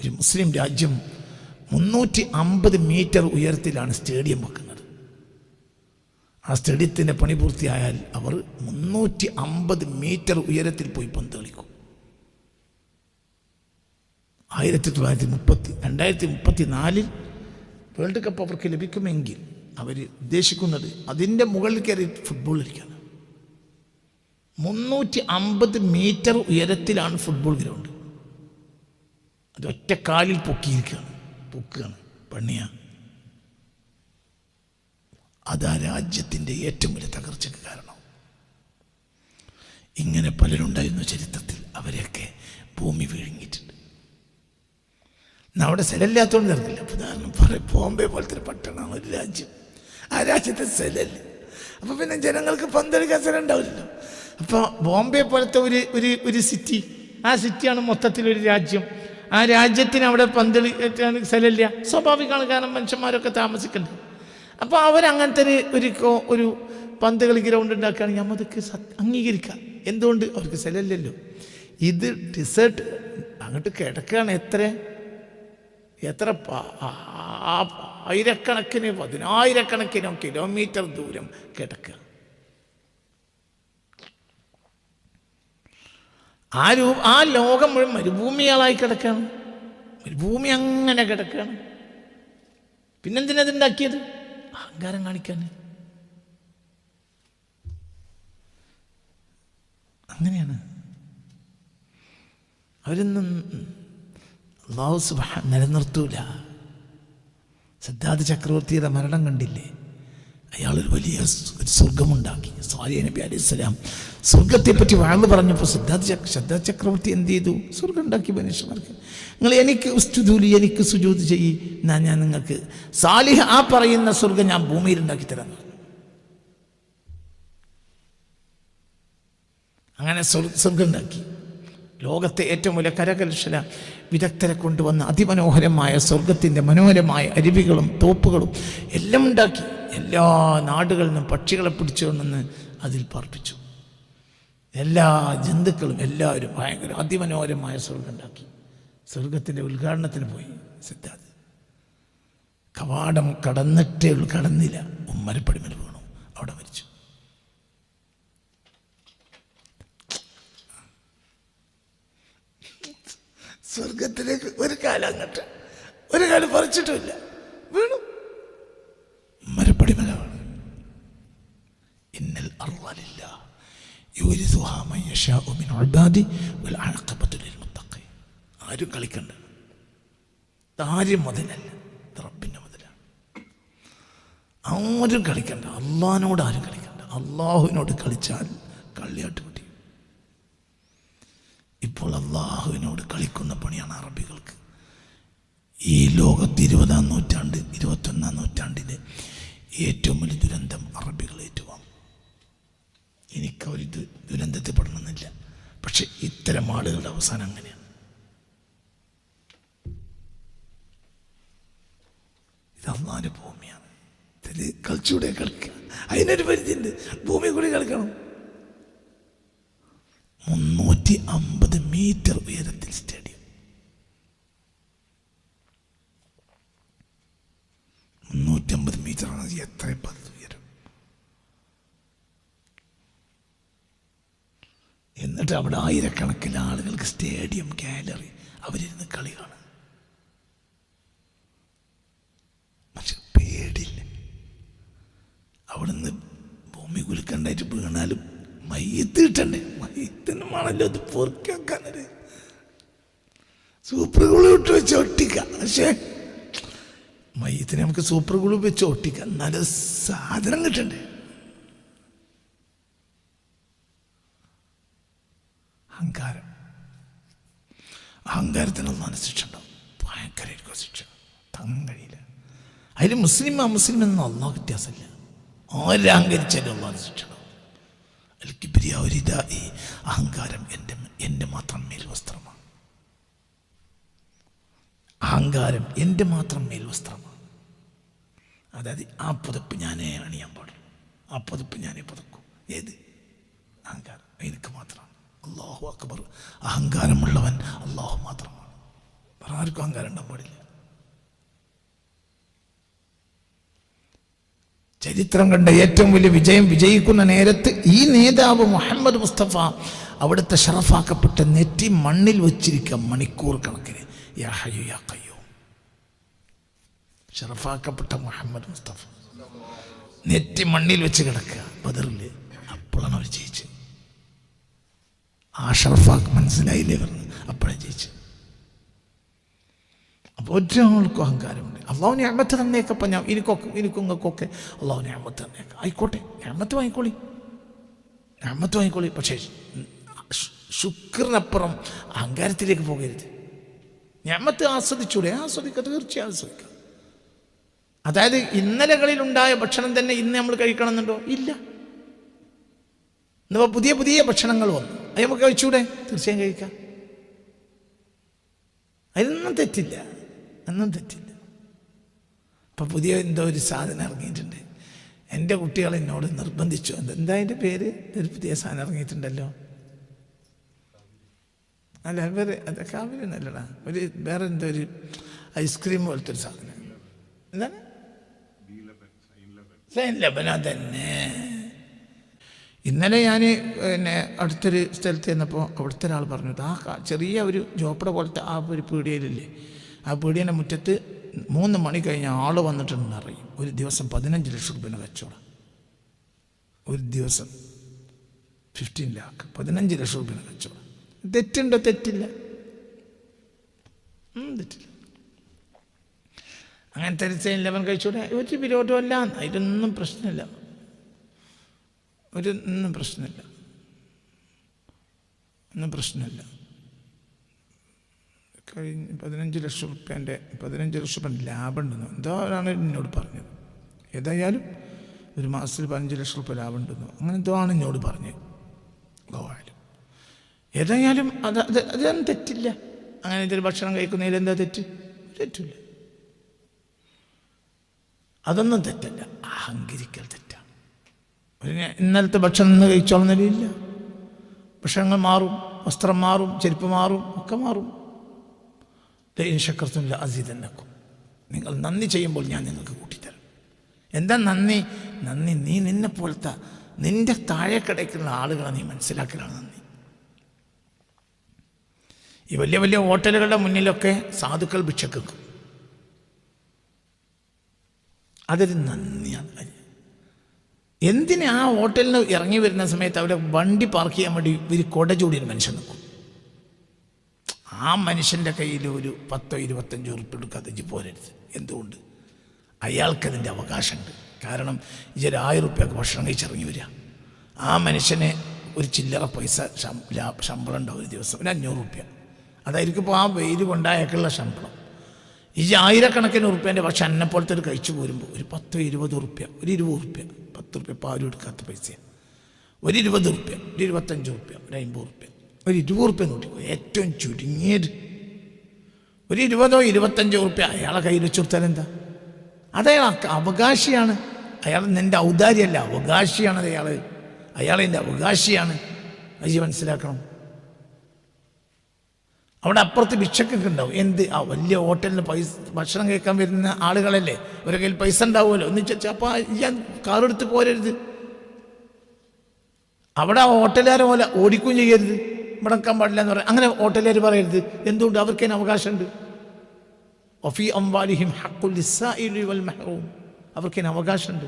ഒരു മുസ്ലിം രാജ്യം മുന്നൂറ്റി അമ്പത് മീറ്റർ ഉയരത്തിലാണ് സ്റ്റേഡിയം വെക്കുന്നത്. ആ സ്റ്റേഡിയത്തിന്റെ പണി പൂർത്തിയായാൽ അവർ മുന്നൂറ്റി അമ്പത് മീറ്റർ ഉയരത്തിൽ പോയി പന്ത് കളിക്കും ആയിരത്തി തൊള്ളായിരത്തി മുപ്പത്തി രണ്ടായിരത്തി മുപ്പത്തി നാലിൽ വേൾഡ് കപ്പ് അവർക്ക് ലഭിക്കുമെങ്കിൽ അവർ ഉദ്ദേശിക്കുന്നത് അതിന്റെ മുകളിൽ കയറി ഫുട്ബോൾ കളിക്കാണ് മുന്നൂറ്റി അമ്പത് മീറ്റർ ഉയരത്തിലാണ് ഫുട്ബോൾ ഗ്രൗണ്ട്. അത് ഒറ്റ കാലിൽ പൊക്കിയിരിക്കുകയാണ് പൊക്കുകയാണ്. പണിയാണ് അത് ആ രാജ്യത്തിന്റെ ഏറ്റവും വലിയ തകർച്ചയ്ക്ക് കാരണം. ഇങ്ങനെ പലരുണ്ടായിരുന്നു ചരിത്രത്തിൽ അവരെയൊക്കെ ഭൂമി വിഴുങ്ങിയിട്ടുണ്ട്. അവിടെ സ്ഥലമില്ലാത്തതുകൊണ്ട് നടക്കില്ല ഉദാഹരണം പറയും ബോംബെ പോലത്തെ പട്ടണമാണ് ഒരു രാജ്യം. ആ രാജ്യത്തെ സ്ഥലമില്ല അപ്പോൾ പിന്നെ ജനങ്ങൾക്ക് പന്തെടുക്കാൻ സ്ഥലം ഉണ്ടാവില്ലല്ലോ. അപ്പോൾ ബോംബെ പോലത്തെ ഒരു ഒരു ഒരു സിറ്റി ആ സിറ്റിയാണ് മൊത്തത്തിലൊരു രാജ്യം. ആ രാജ്യത്തിന് അവിടെ പന്തളി സ്ഥലമില്ല. സ്വാഭാവികമാണ് കാരണം മനുഷ്യന്മാരൊക്കെ താമസിക്കുന്നത് അപ്പോൾ അവരങ്ങനത്തെ ഒരു ഒരു പന്ത് കളി ഗ്രൗണ്ട് ഉണ്ടാക്കുകയാണെങ്കിൽ നമ്മൾക്ക് സത് അംഗീകരിക്കാം. എന്തുകൊണ്ട്? അവർക്ക് സ്ഥലമില്ലല്ലോ. ഇത് ഡിസേർട്ട് അങ്ങോട്ട് കിടക്കുകയാണ് എത്ര? എത്ര ആയിരക്കണക്കിന് പതിനായിരക്കണക്കിനോ കിലോമീറ്റർ ദൂരം കിടക്കുക. ആ രൂപ ആ ലോകം മുഴുവൻ മരുഭൂമിയാളായി കിടക്കുകയാണ് മരുഭൂമി അങ്ങനെ കിടക്കുകയാണ് പിന്നെന്തിനാ അതുണ്ടാക്കിയത് അഹങ്കാരം കാണിക്കാൻ അങ്ങനെയാണ്. അവരൊന്നും അള്ളാഹു നിലനിർത്തൂല. സിദ്ധാർത്ഥ ചക്രവർത്തിയുടെ മരണം കണ്ടില്ലേ? അയാൾ ഒരു വലിയ ഒരു സ്വർഗമുണ്ടാക്കി സാലിയ നബി അലൈഹി സ്വലാം സ്വർഗത്തെപ്പറ്റി വാഴ്ന്നു പറഞ്ഞപ്പോൾ സിദ്ധാർത്ഥ സദ്ദാദ് ചക്രവർത്തി എന്ത് ചെയ്തു? സ്വർഗം ഉണ്ടാക്കി മനുഷ്യന്മാർക്ക്. നിങ്ങൾ എനിക്ക് ഉസ്തുദൂലി എനിക്ക് സുജൂത് ചെയ്യി. എന്നാ ഞാൻ നിങ്ങൾക്ക് സാലിഹ് ആ പറയുന്ന സ്വർഗം ഞാൻ ഭൂമിയിൽ ഉണ്ടാക്കി തരാൻ അങ്ങനെ സ്വർ- സ്വർഗം ഉണ്ടാക്കി ലോകത്തെ ഏറ്റവും വലിയ കരകൽശല വിദഗ്ധരെ കൊണ്ടുവന്ന അതിമനോഹരമായ സ്വർഗത്തിന്റെ മനോഹരമായ അരുവികളും തോപ്പുകളും എല്ലാം ഉണ്ടാക്കി. എല്ലാ നാടുകളിൽ നിന്നും പക്ഷികളെ പിടിച്ചുകൊണ്ടെന്ന് അതിൽ പാർപ്പിച്ചു. എല്ലാ ജന്തുക്കളും എല്ലാവരും ഭയങ്കര അതിമനോഹരമായ സ്വർഗം ഉണ്ടാക്കി. സ്വർഗത്തിന്റെ ഉദ്ഘാടനത്തിന് പോയി സിദ്ധാർത്ഥ് കവാടം കടന്നിട്ടേ ഉൾക്കടന്നില്ല കടന്നില്ല ഉമ്മരപ്പടിമൽ വീണു. അവിടെ മരിച്ചു. സ്വർഗത്തിലേക്ക് ഒരു കാലം അങ്ങോട്ട്. ഒരു കാലം പറിച്ചിട്ടുമില്ല. വീണു. മലമാണ് ഇന്നൽ അർവാലില്ല യൂരിസുഹാ മൻ യശാഉ മിൻ ഇബാദി വൽ ആഖിബത്തു ലിൽ മുത്തഖീൻ. ആരും കളിക്കണ്ട. ആരും മുതലല്ല. റബ്ബിന്റെ മുതലാണ്. ആരും കളിക്കണ്ട. അള്ളഹാനോട് ആരും കളിക്കണ്ട. അള്ളാഹുവിനോട് കളിച്ചാൽ കള്ളിയാട്ട് കുട്ടി ഇപ്പോൾ അള്ളാഹുവിനോട് കളിക്കുന്ന പണിയാണ് അറബികൾക്ക്. ഈ ലോകത്ത് ഇരുപതാം നൂറ്റാണ്ട് ഇരുപത്തൊന്നാം നൂറ്റാണ്ടിലെ ഏറ്റവും വലിയ ദുരന്തം അറബികൾ ഏറ്റുവാങ്ങും. എനിക്ക് ദു- ദുരന്തത്തിൽ പെടണമെന്നില്ല. പക്ഷെ ഇത്തരം ആളുകളുടെ അവസാനം അങ്ങനെയാണ്. ഇത് ഭൂമിയാണ്. ഇതിൽ കളിച്ചൂടെ കളിക്കുക അതിനൊരു പരിധിയുണ്ട്. ഭൂമി കൂടി കളിക്കണം മുന്നൂറ്റി അമ്പത് മീറ്റർ ഉയരത്തിൽ സ്റ്റേഡിയം ആണ് എത്ര പത്ത് എന്നിട്ട് അവിടെ ആയിരക്കണക്കിന് ആളുകൾക്ക് സ്റ്റേഡിയം ഗാലറി അവരിരുന്ന് കളി കാണും പക്ഷെ പേടില്ല അവിടുന്ന് ഭൂമി കുലുക്കണ്ടായിട്ട് വീണാലും മയ്യത്ത് കിട്ടണ്ടേ മയ്യത്തിന് മണല്ലോ അത് പൊറുക്കി വെക്കാനൊരു സൂപ്പർ ഗുളി ഇട്ട് വെച്ച് ഒട്ടിക്കാം പക്ഷേ മയ്യത്തിന് നമുക്ക് സൂപ്പർ ഗ്ലൂ വെച്ച് ഒട്ടിക്കാം നല്ല സാധനം കിട്ടണ്ടേ? അഹങ്കാരം. അഹങ്കാരത്തിന് ഒന്നാണ് ശിക്ഷ ഉണ്ടാവും. ഭയങ്കരമായിരിക്കും ശിക്ഷ. തങ്ങാൻ കഴിയില്ല. അതിൽ മുസ്ലിം ആ മുസ്ലിം എന്ന ഒന്നോ വ്യത്യാസമില്ല. ആരഹങ്കരിച്ചാലും ഒന്നാണ് ശിക്ഷ ഉണ്ടാവും. അൽ കിബ്രിയ ഈ അഹങ്കാരം എന്റെ എന്റെ മാത്രം മേൽവസ്ത്രമാണ് അഹങ്കാരം എന്റെ മാത്രം മേൽവസ്ത്രമാണ് അതായത് ആ പുതപ്പ് ഞാനേ അണിയാൻ പാടുള്ളൂ ആ പുതപ്പ് ഞാനേ പുതക്കും. ഏത്? അഹങ്കാരം. എനിക്ക് മാത്രമാണ്. അള്ളാഹു അക്ബർ. അഹങ്കാരമുള്ളവൻ അള്ളാഹു മാത്രമാണ്. ആർക്കും അഹങ്കാരം ഉണ്ടാകാൻ പാടില്ല. ചരിത്രം കണ്ട ഏറ്റവും വലിയ വിജയം വിജയിക്കുന്ന നേരത്ത് ഈ നേതാവ് മുഹമ്മദ് മുസ്തഫ അവിടുത്തെ ഷറഫാക്കപ്പെട്ട നെറ്റി മണ്ണിൽ വച്ചിരിക്കുക മണിക്കൂർ കണക്കിന്. യാ ഹയ്യു യാ ഖയ്യൂം. ഷറഫാക്കപ്പെട്ട മുഹമ്മദ് മുസ്തഫ. നെറ്റി മണ്ണിൽ വെച്ച് കിടക്കുക ബദറിൽ അപ്പോഴാണ് അവർ ജയിച്ചു ആ ഷറഫാക്ക് മനസ്സിലായില്ലേ പറഞ്ഞു അപ്പോഴാണ് ജയിച്ചു അപ്പോൾ ഒരാൾക്കും അഹങ്കാരമുണ്ട്. അള്ളാഹു ഞാമത്ത് തന്നേക്കപ്പം ഞാൻ എനിക്കൊക്കെ ഒക്കെ അള്ളാഹു ഞാമത്ത് തന്നേക്ക. ആയിക്കോട്ടെ ഞാമത്ത് വാങ്ങിക്കോളി. ഞാമത്ത് വാങ്ങിക്കോളി. പക്ഷേ ശുക്രനപ്പുറം അഹങ്കാരത്തിലേക്ക് പോകരുത്. ഞാമത്ത് ആസ്വദിച്ചൂടെ? ആസ്വദിക്കുക തീർച്ചയായും ആസ്വദിക്കുക അതായത് ഇന്നലകളിൽ ഉണ്ടായ ഭക്ഷണം തന്നെ ഇന്ന് നമ്മൾ കഴിക്കണമെന്നുണ്ടോ? ഇല്ല. ഇന്നിപ്പോൾ പുതിയ പുതിയ ഭക്ഷണങ്ങൾ വന്നു. അത് നമുക്ക് കഴിച്ചൂടെ തീർച്ചയായും കഴിക്കാം. അതിനൊന്നും തെറ്റില്ല. ഒന്നും തെറ്റില്ല. അപ്പം പുതിയ എന്തോ ഒരു സാധനം ഇറങ്ങിയിട്ടുണ്ട്. എന്റെ കുട്ടികൾ എന്നോട് നിർബന്ധിച്ചു. എന്ത് അതിന്റെ പേര്? ഒരു പുതിയ സാധനം ഇറങ്ങിയിട്ടുണ്ടല്ലോ. അല്ല വേറെ അത് കാവിലൊന്നല്ലടാ ഒരു വേറെ എന്തോ ഒരു ഐസ്ക്രീം പോലത്തെ ഒരു സാധനം. എന്താണ്? ലബന തന്നെ. ഇന്നലെ ഞാൻ പിന്നെ അടുത്തൊരു സ്ഥലത്ത് ചെന്നപ്പോൾ അവിടുത്തെ ഒരാൾ പറഞ്ഞു ആ ചെറിയ ഒരു ജോപ്പട പോലത്തെ ആ ഒരു പീടികയിലില്ലേ? ആ പീടിയേന്റെ മുറ്റത്ത് മൂന്ന് മണി കഴിഞ്ഞ ആൾ വന്നിട്ടുണ്ടെന്ന് അറിയും. ഒരു ദിവസം പതിനഞ്ച് ലക്ഷം റുപ്യന് കച്ചവടം. ഒരു ദിവസം ഫിഫ്റ്റീൻ ലാക്ക് പതിനഞ്ച് ലക്ഷം റുപ്യന് കച്ചവടം. തെറ്റുണ്ടോ? തെറ്റില്ല. തെറ്റില്ല. അങ്ങനത്തെ ഒരു സെയിൻ ലെവൻ കഴിച്ചൂടെ ഒരു വിരോധമല്ല അതിലൊന്നും പ്രശ്നമില്ല. ഒരു ഒന്നും പ്രശ്നമില്ല. ഒന്നും പ്രശ്നമില്ല. കഴിഞ്ഞ് പതിനഞ്ച് ലക്ഷം റുപ്യന്റെ പതിനഞ്ച് ലക്ഷം റുപ്യ ലാഭം ഉണ്ടെന്ന് എന്തോ ആണ് എന്നോട് പറഞ്ഞത്. ഏതായാലും ഒരു മാസത്തിൽ പതിനഞ്ച് ലക്ഷം റുപ്യ ലാഭം ഉണ്ടെന്ന് അങ്ങനെ എന്തോ ആണ് എന്നോട് പറഞ്ഞത്. ഗോവായാലും ഏതായാലും അത് അത് അതൊന്നും തെറ്റില്ല? അങ്ങനെ ഇതൊരു ഭക്ഷണം കഴിക്കുന്നതിൽ എന്താ തെറ്റ്? തെറ്റില്ല അതൊന്നും തെറ്റല്ല. അഹങ്കരിക്കൽ തെറ്റാണ് ഇന്നലത്തെ ഭക്ഷണം ഇന്ന് കഴിച്ചോളുന്നില്ല ഭക്ഷണങ്ങൾ മാറും വസ്ത്രം മാറും ചെരുപ്പ് മാറും ഒക്കെ മാറും. ശക്കർത്തുമില്ല അസീതന്നക്കും നിങ്ങൾ നന്ദി ചെയ്യുമ്പോൾ ഞാൻ നിങ്ങൾക്ക് കൂട്ടിത്തരാം. എന്താ നന്ദി? നന്ദി നീ നിന്നെ പോലത്തെ നിന്റെ താഴെ കിടക്കുന്ന ആളുകളെ നീ മനസ്സിലാക്കലാണ് നന്ദി. ഈ വലിയ വലിയ ഹോട്ടലുകളുടെ മുന്നിലൊക്കെ സാധുക്കൾ ഭിക്ഷക്കും അതൊരു നന്ദിയാണ്. എന്തിന് ആ ഹോട്ടലിൽ നിന്ന് ഇറങ്ങി വരുന്ന സമയത്ത് അവരെ വണ്ടി പാർക്ക് ചെയ്യാൻ വേണ്ടി ഒരു കൊട ചൂടിയൊരു മനുഷ്യൻ നിൽക്കും? ആ മനുഷ്യന്റെ കയ്യിൽ ഒരു പത്തോ ഇരുപത്തഞ്ചോ ഉറുപ്പ് എടുക്കാതെ പോരരുത്. എന്തുകൊണ്ട്? അയാൾക്കതിന്റെ അവകാശമുണ്ട്. കാരണം ഇതൊരു ആയിരം റുപ്യക്ക് ഭക്ഷണം കഴിച്ചിറങ്ങി വരിക. ആ മനുഷ്യനെ ഒരു ചില്ലറ പൈസ ശമ്പളം ഉണ്ടാവും ഒരു ദിവസം. ഒരു അഞ്ഞൂറ് റുപ്യ അതായിരിക്കും ഇപ്പോൾ ആ വെയിൽ കൊണ്ടായക്കുള്ള ശമ്പളം. ഈ ആയിരക്കണക്കിന് ഉറുപ്പ്യന്റെ പക്ഷെ എന്നെ പോലത്തെ ഒരു കഴിച്ചു പോരുമ്പോൾ ഒരു പത്തോ ഇരുപത് ഉറുപ്പ്യ ഒരു ഇരുപത് ഉറുപ്പ്യ പത്ത് ഉറുപ്യ പാലും എടുക്കാത്ത പൈസ ഒരു ഇരുപത് ഉറുപ്പ്യ ഒരു ഇരുപത്തഞ്ച് ഉറുപ്പ്യ ഒരു അമ്പത് ഉറുപ്പ്യ ഒരു ഇരുപത് ഉറുപ്പ്യ നോട്ടിക്കോ ഏറ്റവും ചുരുങ്ങിയത്. ഒരു ഇരുപതോ ഇരുപത്തഞ്ചോ ഉറുപ്പ്യ അയാളെ കയ്യിൽ വെച്ച് കൊടുത്താൽ എന്താ? അതയാൾ അവകാശിയാണ്. അയാൾ നിന്റെ ഔദാര്യമല്ല അവകാശിയാണ് അയാൾ എന്റെ അവകാശിയാണ്. അത് മനസ്സിലാക്കണം. അവിടെ അപ്പുറത്ത് ഭിക്ഷക്കൊക്കെ ഉണ്ടാവും. എന്ത്? ആ വലിയ ഹോട്ടലിന് പൈസ ഭക്ഷണം കേൾക്കാൻ വരുന്ന ആളുകളല്ലേ? ഒരു കയ്യിൽ പൈസ ഉണ്ടാവുമല്ലോ. എന്ന് ചോദിച്ചാൽ അപ്പോൾ ഞാൻ കാറെടുത്ത് പോരരുത്. അവിടെ ആ ഹോട്ടലുകാരെ പോലെ ഓടിക്കുകയും ചെയ്യരുത്. മുടക്കാൻ പാടില്ല എന്ന് പറയാം. അങ്ങനെ ഹോട്ടലുകാർ പറയരുത്. എന്തുകൊണ്ട്? അവർക്ക് അതിന് അവകാശമുണ്ട്. ഒഫി അംവാലിഹിം ഹക്കുൽ മഹ്റൂം. അവർക്ക് അതിന് അവകാശമുണ്ട്.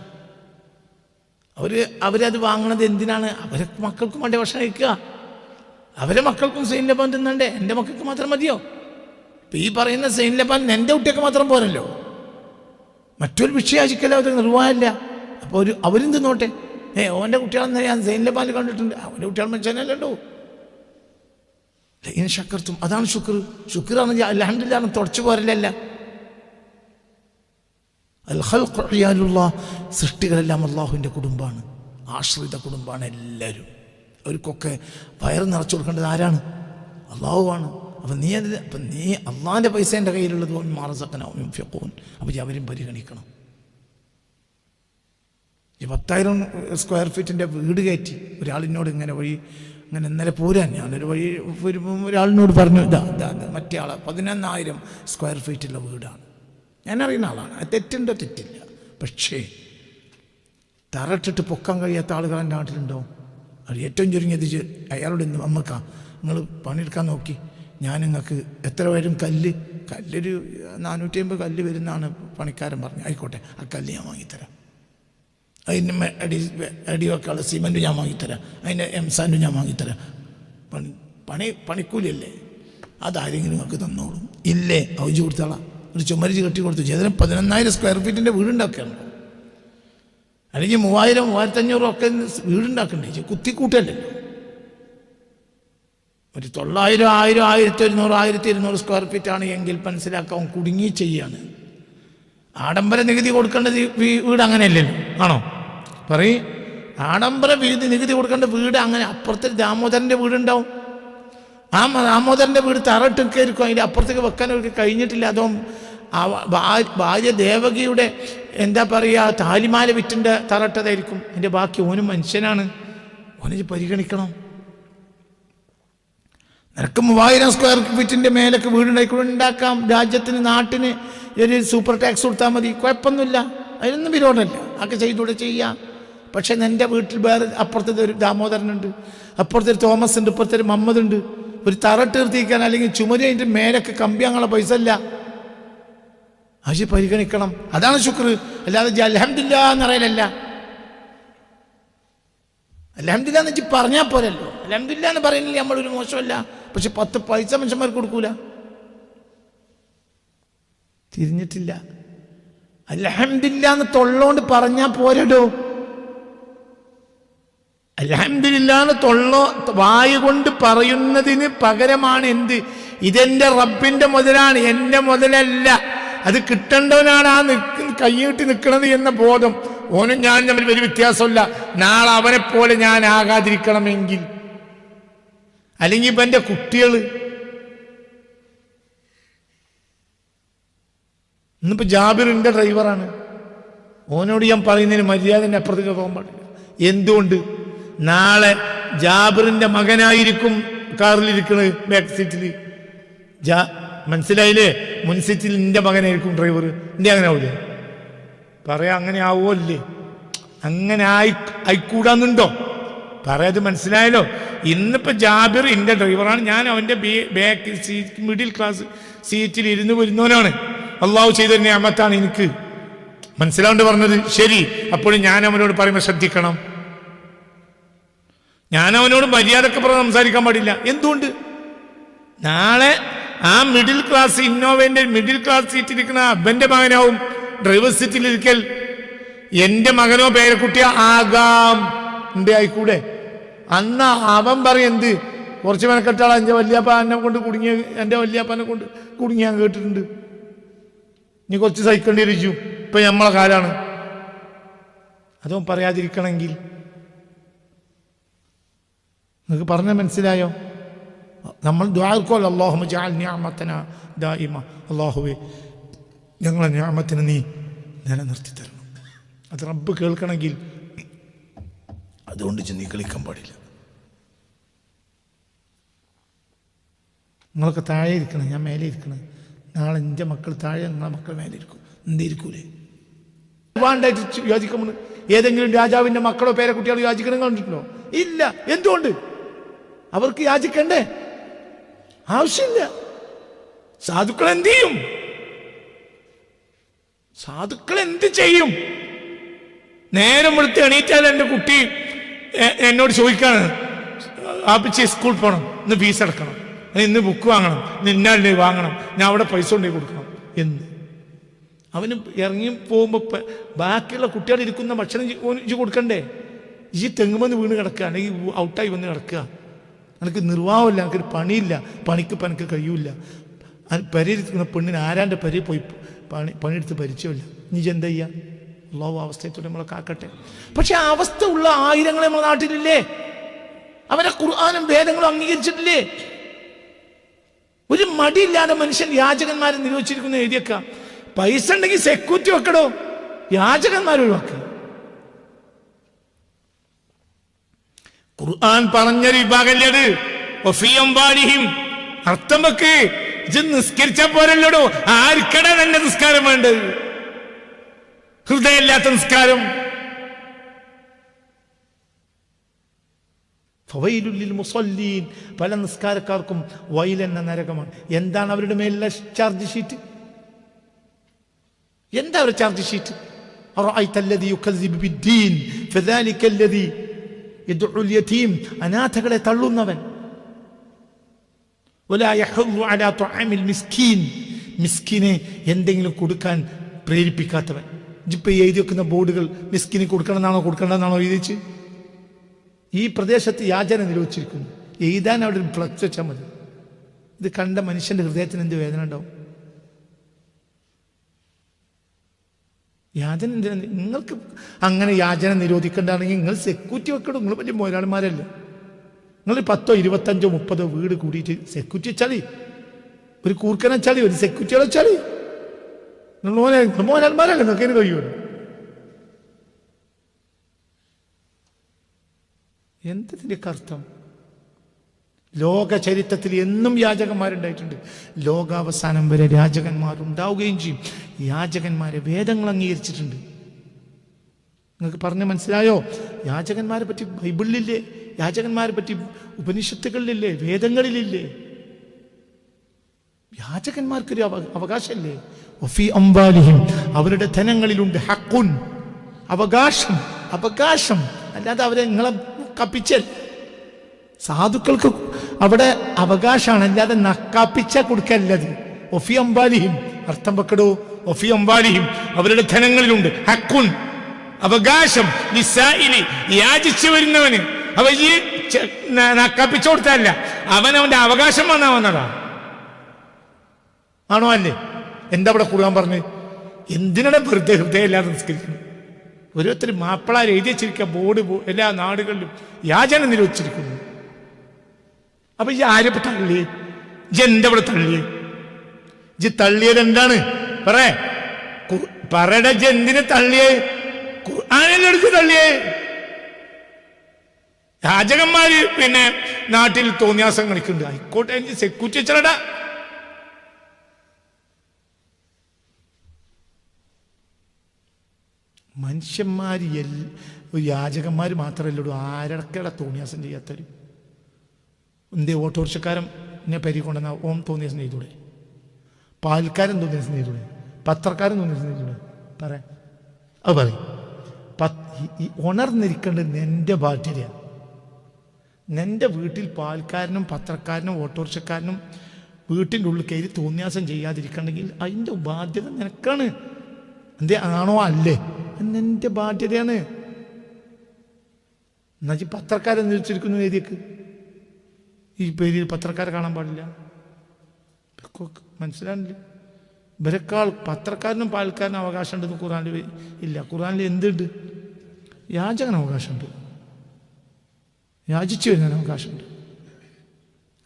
അവർ അവരത് വാങ്ങണത് എന്തിനാണ്? അവരെ മക്കൾക്കും വേണ്ടി ഭക്ഷണം കഴിക്കുക. അവരെ മക്കൾക്കും സെയിൻ ലബാൻ തിന്നണ്ടേ? എന്റെ മക്കൾക്ക് മാത്രം മതിയോ? ഇപ്പം ഈ പറയുന്ന സെയിൻ ലബാൻ എന്റെ കുട്ടിയൊക്കെ മാത്രം പോരല്ലോ. മറ്റൊരു വിഷയാചിക്കല അവർ നിർവാഹമില്ല. അപ്പോൾ ഒരു അവരും തിന്നോട്ടെ. ഏ ഓന്റെ കുട്ടികളെന്ന് ഞാൻ സെയിൻ ലബാൻ കണ്ടിട്ടുണ്ട്. അവന്റെ കുട്ടികൾ മനുഷ്യനല്ലോ ഇനി ശക്കർത്തും. അതാണ് ശുക്ർ. ശുക്രാണ് അലഹമില്ലാണ് തുടച്ചു പോരലല്ല. അൽഹൽ സൃഷ്ടികളെല്ലാം അള്ളാഹുവിന്റെ കുടുംബമാണ്. ആശ്രിത കുടുംബമാണ് എല്ലാവരും. അവർക്കൊക്കെ വയർ നിറച്ചു കൊടുക്കേണ്ടത് ആരാണ്? അള്ളാഹുവാണ്. അപ്പം നീ അത് അപ്പം നീ അള്ളാഹിന്റെ പൈസ എന്റെ കയ്യിലുള്ളത് മാറസക്കനാവും ഫെക്കോൻ അപ്പം അവരും പരിഗണിക്കണം. ഈ പത്തായിരം സ്ക്വയർ ഫീറ്റിന്റെ വീട് കയറ്റി ഒരാളിനോട് ഇങ്ങനെ വഴി അങ്ങനെ ഇന്നലെ പോരാൻ ഞാനൊരു വഴി ഒരു ഒരാളിനോട് പറഞ്ഞു ഇതാ ഇതാ മറ്റേ ആൾ പതിനൊന്നായിരം സ്ക്വയർ ഫീറ്റുള്ള വീടാണ്. ഞാൻ അറിയുന്ന ആളാണ് തെറ്റുണ്ടോ? തെറ്റില്ല. പക്ഷേ തറട്ടിട്ട് പൊക്കാൻ കഴിയാത്ത ആളുകൾ എന്റെ നാട്ടിലുണ്ടോ? ഏറ്റവും ചുരുങ്ങിയത് അയാളോട് അമ്മക്ക നിങ്ങൾ പണിയെടുക്കാൻ നോക്കി. ഞാൻ നിങ്ങൾക്ക് എത്ര വരും കല്ല്? കല്ലൊരു നാനൂറ്റി അമ്പത് കല്ല് വരുന്നതാണ് പണിക്കാരൻ പറഞ്ഞു ആയിക്കോട്ടെ ആ കല്ല് ഞാൻ വാങ്ങിത്തരാം. അതിന് അടി അടി വെക്കാനുള്ള സിമന്റ് ഞാൻ വാങ്ങിത്തരാം. അതിന്റെ എംസാൻഡ് ഞാൻ വാങ്ങിത്തരാം. പണി പണി പണിക്കൂലിയല്ലേ? അതാരെങ്കിലും നിങ്ങൾക്ക് തന്നോളും. ഇല്ലേ? ഔജ് കൊടുത്താളാ. ഒരു ചുമരിച്ച് കെട്ടി കൊടുത്തു. ചേതനം പതിനൊന്നായിരം സ്ക്വയർ ഫീറ്റിന്റെ വീടുണ്ടാക്കുകയാണ്. അല്ലെങ്കിൽ മൂവായിരം മൂവായിരത്തഞ്ഞൂറും ഒക്കെ വീടുണ്ടാക്കണ്ടേ? കുത്തിക്കൂട്ടല്ലേ? ഒരു തൊള്ളായിരം ആയിരം ആയിരത്തി ഒരുന്നൂറ് ആയിരത്തി ഇരുന്നൂറ് സ്ക്വയർ ഫീറ്റ് ആണ് എങ്കിൽ മനസ്സിലാക്കാൻ കുടുങ്ങി ചെയ്യാണ്. ആഡംബര നികുതി കൊടുക്കേണ്ട വീട് അങ്ങനെ വീട് അങ്ങനെയല്ലല്ലോ ആണോ? പറയും. ആഡംബര വീതി നികുതി കൊടുക്കേണ്ട വീട് അങ്ങനെ അപ്പുറത്തെ ദാമോദരന്റെ വീടുണ്ടാവും. ആ ദാമോദരന്റെ വീട് തറട്ടൊക്കെ കയറിക്കും അതിന്റെ അപ്പുറത്തേക്ക് വെക്കാൻ കഴിഞ്ഞിട്ടില്ല. അതോ ഭാര്യ ദേവകിയുടെ എന്താ പറയുക താലിമാല വിറ്റിന്റെ തറട്ടതായിരിക്കും. എന്റെ ബാക്കി ഓനും മനുഷ്യനാണ്. ഓനെ പരിഗണിക്കണം. നിനക്ക് മൂവായിരം സ്ക്വയർ ഫീറ്റിന്റെ മേലൊക്കെ വീടുണ്ടായിക്കൂടെ ഉണ്ടാക്കാം. രാജ്യത്തിന് നാട്ടിന് ഒരു സൂപ്പർ ടാക്സ് കൊടുത്താൽ മതി. കുഴപ്പമൊന്നുമില്ല. അതിനൊന്നും വിരോധമല്ല. അതൊക്കെ ചെയ്തൂടെ ചെയ്യാം. പക്ഷേ എന്റെ വീട്ടിൽ വേറെ അപ്പുറത്തെ ഒരു ദാമോദരനുണ്ട്. അപ്പുറത്തെ തോമസ് ഉണ്ട് ഇപ്പുറത്തെ ഒരു മമ്മദ് ഉണ്ട് ഒരു തറ തീർത്തിക്കാൻ അല്ലെങ്കിൽ ചുമരി അതിന്റെ മേലൊക്കെ കമ്പി അങ്ങനെ പൈസ ഇല്ല. അത് പരിഗണിക്കണം. അതാണ് ശുക്ർ. അല്ലാതെ അലഹമില്ല എന്നറിയലല്ല അലഹമില്ല എന്ന് വെച്ച് പറഞ്ഞാൽ പോരല്ലോ. അലഹമില്ല എന്ന് പറയുന്നില്ല നമ്മളൊരു മോശമല്ല. പക്ഷെ പത്ത് പൈസ മനുഷ്യന്മാർക്ക് കൊടുക്കൂല. തിരിഞ്ഞിട്ടില്ല. അലഹമില്ല എന്ന് തൊള്ളോണ്ട് പറഞ്ഞാൽ പോരടോ. അലഹമില്ല എന്ന് തൊള്ളോ വായു കൊണ്ട് പറയുന്നതിന് പകരമാണ് എന്ത്? ഇതെന്റെ റബ്ബിന്റെ മുതലാണ്. എന്റെ മുതലല്ല. അത് കിട്ടേണ്ടവനാണ് ആ കൈയിട്ട് നിൽക്കുന്നത് എന്ന ബോധം. ഓനും ഞാൻ തമ്മിൽ വലിയ വ്യത്യാസമില്ല. നാളെ അവനെ പോലെ ഞാൻ ആകാതിരിക്കണമെങ്കിൽ. അല്ലെങ്കിൽ ഇപ്പൊ എന്റെ കുട്ടികൾ ഇന്നിപ്പോ എന്റെ ഡ്രൈവറാണ്. ഓനോട് ഞാൻ പറയുന്നതിന് മര്യാദന്റെ അപ്പുറത്തേക്ക് പോകാൻ പാടില്ല. എന്തുകൊണ്ട്? നാളെ ജാബിറിന്റെ മകനായിരിക്കും കാറിലിരിക്കുന്നത് ബാക്ക് സീറ്റിൽ ജാ മനസ്സിലായില്ലേ? മുൻസിറ്റിൽ നിന്റെ മകനായിരിക്കും ഡ്രൈവർ നിന്റെ അങ്ങനെ ആവൂലേ? പറയാ അങ്ങനെ ആവുമല്ലേ അങ്ങനെ ആയി ആയിക്കൂടാന്നുണ്ടോ? പറയാത് മനസ്സിലായല്ലോ. ഇന്നിപ്പോ ജാബിർ എന്റെ ഡ്രൈവറാണ് ഞാൻ അവന്റെ ബാക്ക് സീറ്റ് മിഡിൽ ക്ലാസ് സീറ്റിൽ ഇരുന്ന് വരുന്നവനാണ്. അള്ളാഹു ചെയ്ത ഞാമത്താണ് എനിക്ക്. മനസ്സിലാണ്ട് പറഞ്ഞത്? ശരി. അപ്പോഴും ഞാൻ അവനോട് പറയുമ്പോൾ ശ്രദ്ധിക്കണം. ഞാൻ അവനോട് മര്യാദയ്ക്ക് പറഞ്ഞ് സംസാരിക്കാൻ പാടില്ല. എന്തുകൊണ്ട്? നാളെ ആ മിഡിൽ ക്ലാസ് ഇന്നോവേന്റെ മിഡിൽ ക്ലാസ് സീറ്റിലിരിക്കുന്ന അബ്ബന്റെ മകനാവും. ഡ്രൈവർ സീറ്റിലിരിക്കൽ എന്റെ മകനോ പേരക്കുട്ടിയോ ആകാം. ഉണ്ട് ആയിക്കൂടെ? അന്ന് അവൻ പറയെന്ത് കുറച്ച് മെനക്കെട്ടാൾ എന്റെ വല്യപ്പ എന്നെ കൊണ്ട് കുടുങ്ങിയ എന്റെ വല്യപ്പനെ കൊണ്ട് കുടുങ്ങി ഞാൻ കേട്ടിട്ടുണ്ട്. നീ കുറച്ച് സഹിക്കേണ്ടി ഇരിച്ചു ഇപ്പൊ നമ്മളെ കാലാണ്. അതും പറയാതിരിക്കണമെങ്കിൽ. നിങ്ങൾക്ക് പറഞ്ഞ മനസ്സിലായോ? നമ്മൾ ദ്വാർക്കോൽ അള്ളാഹു ജാൽ ഞാമത്തന ദായിമ അള്ളാഹുവേ ഞങ്ങളെ ഞാമത്തിന് നീ നിലനിർത്തി തരണം. അത് റബ്ബ് കേൾക്കണമെങ്കിൽ അതുകൊണ്ട് നീ കളിക്കാൻ പാടില്ല. നിങ്ങളൊക്കെ താഴെ ഇരിക്കണം ഞാൻ മേലെ ഇരിക്കണം. നാളെ എന്റെ മക്കൾ താഴെ നിങ്ങളെ മക്കൾ മേലെ ഇരിക്കും. എന്തിരിക്കൂലേ ഒരുപാടായിട്ട് യോജിക്കുമ്പോൾ ഏതെങ്കിലും രാജാവിന്റെ മക്കളോ പേരെ കുട്ടികളോ യാചിക്കണം കണ്ടിട്ടുണ്ടോ ഇല്ല. എന്തുകൊണ്ട്? അവർക്ക് യാചിക്കണ്ടേ ആവശ്യമില്ല. സാധുക്കൾ എന്ത് ചെയ്യും? സാധുക്കൾ എന്ത് ചെയ്യും? നേരം വെളുത്ത് എണീറ്റാൽ എന്റെ കുട്ടി എന്നോട് ചോദിക്കാണ് ആപ്പിച്ച് സ്കൂൾ പോകണം ഇന്ന് ഫീസ് അടക്കണം ഇന്ന് ബുക്ക് വാങ്ങണം ഇന്ന് വാങ്ങണം ഞാൻ അവിടെ പൈസ കൊണ്ടേ കൊടുക്കണം. എന്ന് അവന് ഇറങ്ങി പോകുമ്പോൾ ബാക്കിയുള്ള കുട്ടികൾ ഇരിക്കുന്ന ഭക്ഷണം കൊടുക്കണ്ടേ? ഈ തെങ്ങുമെന്ന് വീണ് കിടക്കുക അല്ലെങ്കിൽ ഔട്ടായി വന്ന് കിടക്കുക. എനിക്ക് നിർവാഹമില്ല എനിക്കൊരു പണിയില്ല പണിക്ക് പനിക്ക് കഴിയൂല പരിയിരിക്കുന്ന പെണ്ണിന് ആരാന്റെ പരി പോയി പണി പണിയെടുത്ത് പരിചയമില്ല? നീ എന്താ ചെയ്യുക ഉള്ള അവസ്ഥയത്തോടെ നമ്മളെ കാക്കട്ടെ. പക്ഷെ ആ അവസ്ഥ ഉള്ള ആയിരങ്ങളെ നമ്മുടെ നാട്ടിലില്ലേ? അവരെ ഖുർആാനും ഭേദങ്ങളും അംഗീകരിച്ചിട്ടില്ലേ? ഒരു മടിയില്ലാതെ മനുഷ്യൻ യാചകന്മാരെ നിരോധിച്ചിരിക്കുന്ന എഴുതിയേക്ക. പൈസ ഉണ്ടെങ്കിൽ സെക്യൂരിറ്റി വെക്കടോ? യാചകന്മാർ ഖുർആൻ പറഞ്ഞൊരു വിഭാഗം ഒഫിയമ്പാലിഹിം അർത്ഥം വെക്ക്. ഇത് നിസ്കരിച്ച പോരല്ലടോ? ആർക്കട തന്നെ നിസ്കാരം വേണ്ടത്? ഹൃദയമില്ലാത്ത നിസ്കാരം. പല നിസ്കാരക്കാർക്കും വൈൽ എന്ന നരകമാണ്. എന്താണ് അവരുടെ മേലുള്ള ചാർജ് ഷീറ്റ് എന്താ അവരുടെ ചാർജ് ഷീറ്റ് യതീം അനാഥകളെ തള്ളുന്നവൻ. മിസ്കീൻ. മിസ്കിനെ എന്തെങ്കിലും കൊടുക്കാൻ പ്രേരിപ്പിക്കാത്തവൻ. ഇപ്പൊ എഴുതി വെക്കുന്ന ബോർഡുകൾ മിസ്കിന് കൊടുക്കണമെന്നാണോ കൊടുക്കണമെന്നാണോ എഴുതിച്ച് ഈ പ്രദേശത്ത് യാചന നിരോധിച്ചിരിക്കുന്നു. എഴുതാൻ അവിടെ ഫ്ലക്സ് വെച്ചാൽ മതി. ഇത് കണ്ട മനുഷ്യന്റെ ഹൃദയത്തിന് എന്ത് വേദന ഉണ്ടാവും? യാചന എന്തിനാ? നിങ്ങൾക്ക് അങ്ങനെ യാചന നിരോധിക്കേണ്ടതാണെങ്കിൽ നിങ്ങൾ സെക്യൂരിറ്റി വെക്കണം? നിങ്ങൾ വലിയ മുതലാളിമാരല്ല. നിങ്ങൾ പത്തോ ഇരുപത്തഞ്ചോ മുപ്പതോ വീട് കൂടിയിട്ട് സെക്യൂരിറ്റി ചളി ഒരു കൂർക്കനെ ചളി ഒരു സെക്യൂരിറ്റികളെ ചളി നിങ്ങൾ മോനെ നിങ്ങൾക്ക് ഇനി കഴിയുമല്ലോ എന്തിന്റെയൊക്കെ അർത്ഥം ലോക ചരിത്രത്തിൽ എന്നും യാചകന്മാരുണ്ടായിട്ടുണ്ട്. ലോകാവസാനം വരെ രാജകന്മാരുണ്ടാവുകയും ചെയ്യും. യാചകന്മാരെ വേദങ്ങൾ അംഗീകരിച്ചിട്ടുണ്ട്. നിങ്ങൾക്ക് പറഞ്ഞ് മനസ്സിലായോ? യാചകന്മാരെ പറ്റി ബൈബിളിലില്ലേ? യാചകന്മാരെ പറ്റി ഉപനിഷത്തുകളിലില്ലേ? വേദങ്ങളിലില്ലേ? യാചകന്മാർക്കൊരു അവ അവകാശമല്ലേ? ഒഫി അംബാലിഹിം അവരുടെ ധനങ്ങളിലുണ്ട്. ഹക്കുൻ അവകാശം അവകാശം. അല്ലാതെ അവരെ നിങ്ങളെ കപ്പിച്ചൽ സാധുക്കൾക്ക് അവിടെ അവകാശമാണ്. അല്ലാതെ നക്കാപ്പിച്ച കൊടുക്കല്ലത്. ഒഫി അംബാലിഹിം അർത്ഥം വെക്കടോ? ഒഫി അംബാലിഹിം അവരുടെ ധനങ്ങളിലുണ്ട്. ഹക്കുൻ. അവകാശം. യാചിച്ചു വരുന്നവന്. അവ ഈ നക്കാപ്പിച്ച കൊടുത്തല്ല അവൻ അവന്റെ അവകാശം വന്നാ വന്നതാ. ആണോ അല്ലേ? എന്താ ഇവിടെ കുറുകാൻ പറഞ്ഞ്? എന്തിനാണ് വെറുതെ ഹൃദയം ഇല്ലാതെ നിസ്കരിക്കുന്നത്? ഓരോരുത്തർ മാപ്പിളാർ എഴുതി വെച്ചിരിക്കുക. ബോർഡ് എല്ലാ നാടുകളിലും യാചന നിരോധിച്ചിരിക്കുന്നു. അപ്പൊ ഈ ആര് തള്ളി? എന്താ ഇവിടെ തള്ളിയേ ജി തള്ളിയത് എന്താണ്? പറേ കു- ജെന്തിനെ തള്ളിയേ? ഖുർആാനിലെടുത്ത് തള്ളിയേ? രാജകന്മാര് പിന്നെ നാട്ടിൽ തോന്നിയാസം കളിക്കുന്നുണ്ട്. ആയിക്കോട്ടെ എനിക്ക് സെക്യൂരിറ്റി വെച്ചടാ. മനുഷ്യന്മാർ എൽ യാചകന്മാര് മാത്രമല്ലൂ ആരടക്കട തോന്നിയാസം ചെയ്യാത്തവരും? എന്തേ ഓട്ടോറിക്ഷക്കാരൻ എന്നെ പരി കൊണ്ടുവന്ന ഓം തോന്നിയ സ്നേഹിതൂടെ. പാൽക്കാരൻ തോന്നിയ സ്നേഹിതൂടെ. പത്രക്കാരൻ തോന്നിയ സ്നേഹിതൂടെ. പറയാം അത് പറയും. ഉണർന്നിരിക്കേണ്ടത് നിന്റെ ബാധ്യതയാണ് നിന്റെ വീട്ടിൽ പാൽക്കാരനും പത്രക്കാരനും ഓട്ടോറിക്ഷക്കാരനും വീട്ടിന്റെ ഉള്ളിൽ കയറി തോന്നിയാസം ചെയ്യാതിരിക്കണമെങ്കിൽ അതിന്റെ ബാധ്യത നിനക്കാണ്. എന്തേ ആണോ അല്ലേ? നിന്റെ ബാധ്യതയാണ്. എന്നുവെച്ചാൽ പത്രക്കാരെ നിരീക്ഷിച്ചിരിക്കുന്നു എഴുതിയേക്ക് ഈ പേരിൽ പത്രക്കാരെ കാണാൻ പാടില്ല. മനസ്സിലാണില്ലേ ഇവരെക്കാൾ പത്രക്കാരനും പാൽക്കാരനും അവകാശം ഉണ്ടെന്ന് ഖുറാനിൽ ഇല്ല. ഖുറാനിൽ എന്തുണ്ട്? യാചകൻ അവകാശമുണ്ട്. യാചിച്ചു വരുന്നതിന് അവകാശമുണ്ട്.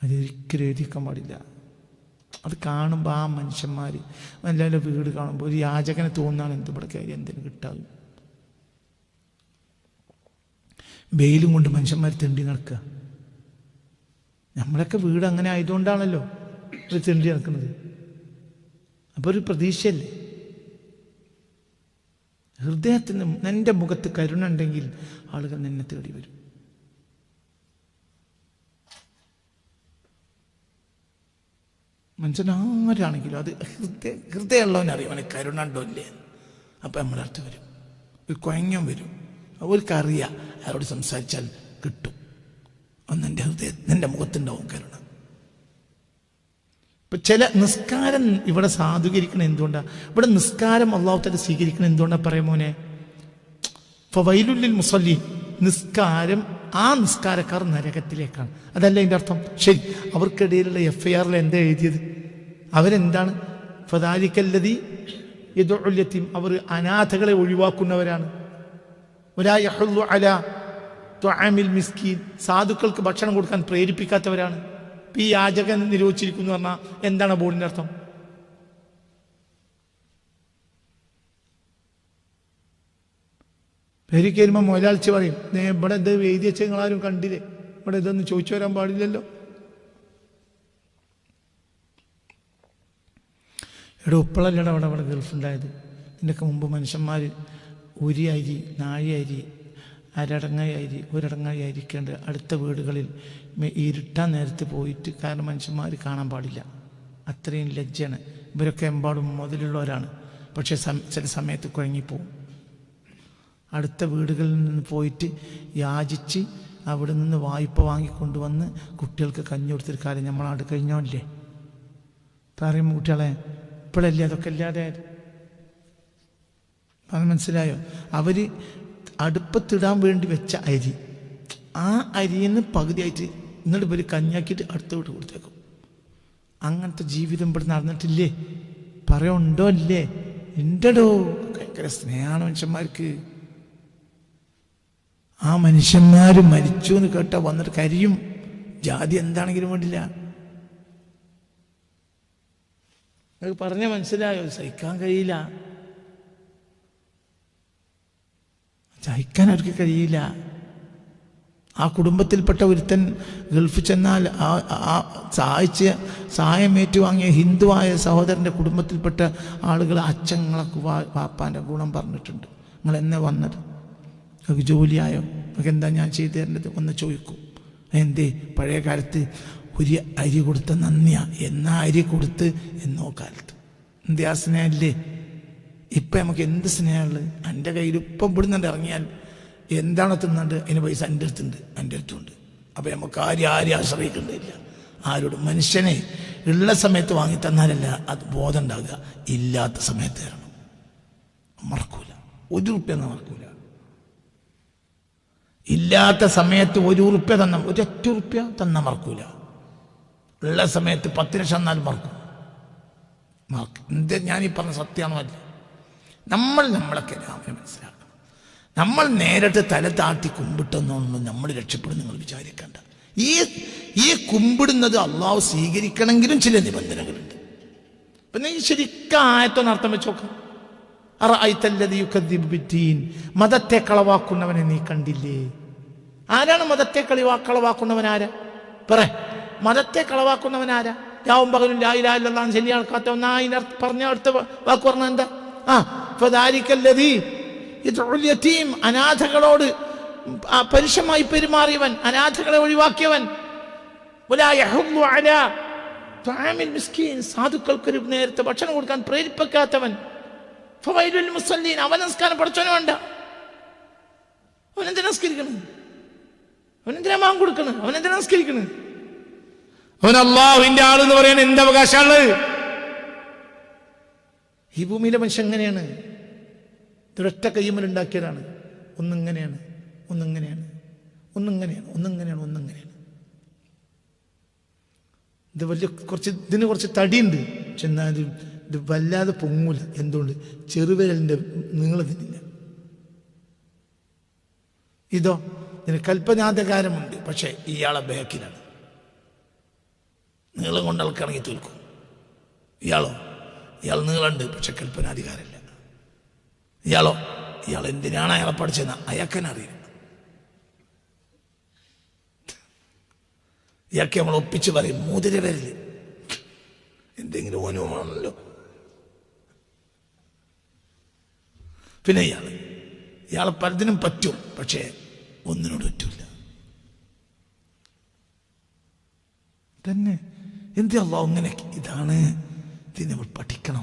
അതൊരിക്കലും എഴുതിക്കാൻ പാടില്ല. അത് കാണുമ്പോൾ ആ മനുഷ്യന്മാർ എല്ലാവരുടെ വീട് കാണുമ്പോൾ ഒരു യാചകനെ തോന്നാണ് എന്ത് ഇവിടെ കയറി എന്തിനു കിട്ടാവും? വെയിലും കൊണ്ട് മനുഷ്യന്മാർ തെണ്ടി നടക്കുക നമ്മളൊക്കെ വീട് അങ്ങനെ ആയതുകൊണ്ടാണല്ലോ ഒരു തിണ്ടി നടക്കുന്നത്. അപ്പോൾ ഒരു പ്രതീക്ഷയല്ലേ? ഹൃദയത്തിന് നിന്റെ മുഖത്ത് കരുണ ഉണ്ടെങ്കിൽ ആളുകൾ നിന്നെ തേടി വരും. മനുഷ്യനാരാണെങ്കിലും അത് ഹൃദയ ഹൃദയമുള്ളവനറിയാം അവന് കരുണ ഉണ്ടോ ഇല്ലേ? അപ്പം നമ്മളടുത്ത് വരും. ഒരു കുഴഞ്ഞം വരും. അവർക്കറിയാം അവരോട് സംസാരിച്ചാൽ കിട്ടും. അന്ന് എന്റെ ഹൃദയം എന്റെ മുഖത്തുണ്ടാവും കരുണ. ഇപ്പൊ ചില നിസ്കാരം ഇവിടെ സാധൂകരിക്കണം എന്തുകൊണ്ടാ? ഇവിടെ നിസ്കാരം അള്ളാഹുത്തല സ്വീകരിക്കണം എന്തുകൊണ്ടാ പറയാം മോനെ? ഇപ്പൊ വൈലുല്ലിൽ മുസല്ലി. നിസ്കാരം ആ നിസ്കാരക്കാർ നരകത്തിലേക്കാണ്. അതല്ല എന്റെ അർത്ഥം? ശരി അവർക്കിടയിലുള്ള എഫ് ഐ ആറിൽ എന്താ എഴുതിയത്? അവരെന്താണ്? ഫതാലിക്കല്ലതി യദുല്യത്തിയും അവർ അനാഥകളെ ഒഴിവാക്കുന്നവരാണ്. ഒരാ അല ത്വഅമിൽ മിസ്കീൻ. സാധുക്കൾക്ക് ഭക്ഷണം കൊടുക്കാൻ പ്രേരിപ്പിക്കാത്തവരാണ്. ഈ യാചകൻ നിരോധിച്ചിരിക്കുന്നു പറഞ്ഞാൽ എന്താണ് ബോർഡിന്റെ അർത്ഥം? പേര് കയറുമ്പോൾ മൊലാളിച്ച് പറയും "ദേ ഇവിടെ ഇത് എഴുതി വെച്ച കണ്ടില്ലേ? ഇവിടെ ഇതൊന്നും ചോദിച്ചു വരാൻ പാടില്ലല്ലോ. ഇവിടെ ഉപ്പളല്ലട അവിടെ അവിടെ ഗൾഫുണ്ടായത്. ഇതിന്റെയൊക്കെ മുമ്പ് മനുഷ്യന്മാർ ഉരി അരി നാഴി അരി അരടങ്ങായി അരി ഒരടങ്ങായി അരിക്കേണ്ട അടുത്ത വീടുകളിൽ ഇരുട്ടാൻ നേരത്ത് പോയിട്ട് കാരണം മനുഷ്യന്മാർ കാണാൻ പാടില്ല. അത്രയും ലജ്ജയാണ്. ഇവരൊക്കെ എമ്പാടും മുതലുള്ളവരാണ്. പക്ഷേ ചില സമയത്ത് കുഴങ്ങിപ്പോവും. അടുത്ത വീടുകളിൽ നിന്ന് പോയിട്ട് യാചിച്ച് അവിടെ നിന്ന് വായ്പ വാങ്ങിക്കൊണ്ടുവന്ന് കുട്ടികൾക്ക് കഞ്ഞി കൊടുത്തൊരു കാര്യം നമ്മളാട് കഴിഞ്ഞോല്ലേ? പറയും കുട്ടികളെ ഇപ്പോഴല്ലേ അതൊക്കെ പറഞ്ഞ് മനസ്സിലായോ? അവർ അടുപ്പത്തിടാൻ വേണ്ടി വെച്ച അരി. ആ അരിയിൽ നിന്ന് പകുതിയായിട്ട് എന്നിട്ട് ഇവർ കഞ്ഞാക്കിയിട്ട് അടുത്ത വീട്ട് കൊടുത്തേക്കും. അങ്ങനത്തെ ജീവിതം ഇവിടെ നടന്നിട്ടില്ലേ? പറയുണ്ടോ അല്ലേ ഉണ്ടടോ ഭയങ്കര സ്നേഹമാണ് മനുഷ്യന്മാർക്ക്. ആ മനുഷ്യന്മാർ മരിച്ചു എന്ന് കേട്ട വന്നിട്ട് കരിയും. ജാതി എന്താണെങ്കിലും വേണ്ടില്ല. പറഞ്ഞ മനസ്സിലായോ? സഹിക്കാൻ കഴിയില്ല. സഹിക്കാൻ അവർക്ക് കഴിയില്ല. ആ കുടുംബത്തിൽപ്പെട്ട ഒരുത്തൻ ഗൾഫ് ചെന്നാൽ ആ ആ സഹായിച്ച് സഹായം ഏറ്റുവാങ്ങിയ ഹിന്ദുവായ സഹോദരന്റെ കുടുംബത്തിൽപ്പെട്ട ആളുകൾ അച്ഛങ്ങളെ വാപ്പാന്റെ ഗുണം പറഞ്ഞിട്ടുണ്ട്. നിങ്ങൾ എന്നെ വന്നത്? നിങ്ങൾക്ക് ജോലിയായോ? നിങ്ങൾക്ക് എന്താ ഞാൻ ചെയ്തു തരേണ്ടത്? ഒന്ന് ചോദിക്കും. എന്തേ പഴയ കാലത്ത് ഒരു അരി കൊടുത്ത നന്ദിയാണ് എന്നാ അരി കൊടുത്ത്? എന്നോ കാലത്ത്. എന്തേ ആ സ്നേഹമില്ലേ ഇപ്പം നമുക്ക് എന്ത് സ്നേഹമുള്ളത്? എന്റെ കയ്യിൽ ഇപ്പം ഇവിടുന്ന് ഇറങ്ങിയാൽ എന്താണോ തിന്നുണ്ട് അതിന് പൈസ എന്റെ അടുത്തുണ്ട് എന്റെ അടുത്തുണ്ട്. അപ്പം നമുക്ക് ആരും ആരും ആശ്രയിക്കേണ്ടതില്ല. ആരോടും മനുഷ്യനെ ഉള്ള സമയത്ത് വാങ്ങി തന്നാലല്ല അത് ബോധം ഉണ്ടാകുക ഇല്ലാത്ത സമയത്ത് തരണം. മറക്കൂല. ഒരു റുപ്യ മറക്കൂല. ഇല്ലാത്ത സമയത്ത് ഒരു ഉറുപ്യ തന്ന ഒരൊറ്റ ഉറുപ്യ തന്ന മറക്കൂല. ഉള്ള സമയത്ത് പത്ത് ലക്ഷം തന്നാലും മറക്കും. മറക്കും. എന്ത്? ഞാൻ ഈ പറഞ്ഞ സത്യമാണോ അല്ല? നമ്മൾ നമ്മളൊക്കെ രാമനെ മനസ്സിലാക്കണം. നമ്മൾ നേരിട്ട് തല താട്ടി കുമ്പിട്ടെന്നൊന്നും നമ്മൾ രക്ഷപ്പെടും നിങ്ങൾ വിചാരിക്കേണ്ട. ഈ ഈ കുമ്പിടുന്നത് അള്ളാഹു സ്വീകരിക്കണമെങ്കിലും ചില നിബന്ധനകളുണ്ട്. പിന്നെ ഈ ശരിക്കും ആയത്തൊന്ന് അർത്ഥം വെച്ച് നോക്കാം. മതത്തെ കളവാക്കുന്നവനെ നീ കണ്ടില്ലേ? ആരാണ് മതത്തെ കളിവാ കളവാക്കുന്നവൻ ആരാ? പറ. മതത്തെ കളവാക്കുന്നവൻ ആരാ? രാവും പകലും ലായിലായില്ലാന്ന് ശരിയാൾക്കാത്ത ഒന്നായി ഒന്നാ പറഞ്ഞ അടുത്ത വാക്ക് പറഞ്ഞ എന്താ? ആ യതീം അനാഥകളോട് പരുഷമായി പെരുമാറിയവൻ അനാഥകളെ ഒഴിവാക്കിയവൻ. സാധുക്കൾക്കൊരു നേരത്തെ ഭക്ഷണം കൊടുക്കാൻ പ്രേരിപ്പിക്കാത്തവൻ. മുസല്ലീൻ അവൻ നമസ്കാരം പഠിച്ചവന് വേണ്ട. അവനെന്തിനാ നമസ്കരിക്കണം അവനെന്തിനാ മാം കൊടുക്കണം? അവനെന്തിനാ നമസ്കരിക്കണം അവൻ അള്ളാഹുവിന്റെ ആളെന്ന് പറയാൻ എന്ത് അവകാശമുള്ളത് ഈ ഭൂമിയിലെ മനുഷ്യൻ എങ്ങനെയാണ്? ഇതൊരൊറ്റ കയ്യുമ്മൽ ഉണ്ടാക്കിയതാണ്. ഒന്നിങ്ങനെയാണ് ഒന്നിങ്ങനെയാണ് ഒന്നിങ്ങനെയാണ് ഒന്നിങ്ങനെയാണ് ഒന്നിങ്ങനെയാണ്. ഇത് വലിയ കുറച്ച് ഇതിന് കുറച്ച് തടിയുണ്ട്. പക്ഷെ എന്നാലും ഇത് വല്ലാതെ പൊങ്ങൂല. എന്തുകൊണ്ട്? ചെറുവിരലിന്റെ നീളത്തിനില്ല ഇതോ ഇതിന് കൽപ്പനാധികാരമുണ്ട്. പക്ഷെ ഇയാളെ ബേക്കിലാണ് നീളം കൊണ്ട് ആൾക്കിറങ്ങി തീർക്കും ഇയാളോ? ഇയാൾ നീളുണ്ട് പക്ഷെ കൽപ്പനാധികാരമില്ല ഇയാളോ ഇയാൾ എന്തിനാണ് അയാളെ പഠിച്ചതെന്ന് അയാൾക്കെന്നറിയില്ല ഇയാൾക്ക് നമ്മൾ ഒപ്പിച്ച് പറയും മൂതിര വരില്ല എന്തെങ്കിലും ഓനുമാണല്ലോ പിന്നെ ഇയാൾ ഇയാളെ പലതിനും പറ്റും പക്ഷേ ഒന്നിനോട് പറ്റൂല. തന്നെ. എന്ത് അള്ളാഹ് ഇങ്ങനെ ഇതാണ് ഇത് നമ്മൾ പഠിക്കണം.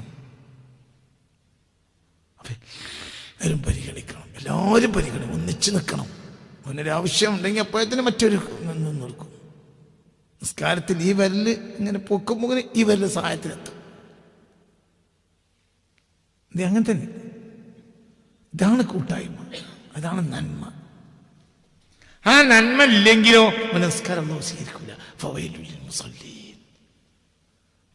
അപ്പൊ എല്ലാവരും പരിഗണിക്കണം. എല്ലാവരും പരിഗണിക്കണം. ഒന്നിച്ചു നിൽക്കണം. അവനൊരാവശ്യം ഉണ്ടെങ്കിൽ അപ്പോഴത്തിന് മറ്റൊരു നിൽക്കും. നിസ്കാരത്തിൽ ഈ വരൽ ഇങ്ങനെ പൊക്കുമ്പോൾ ഈ വരൽ സഹായത്തിലെത്തും ഇത് അങ്ങനെ തന്നെ. ഇതാണ് കൂട്ടായ്മ. അതാണ് നന്മ. ആ നന്മ ഇല്ലെങ്കിലോ നമസ്കാരം ഒന്നും സ്വീകരിക്കില്ല മുസല്ലീൻ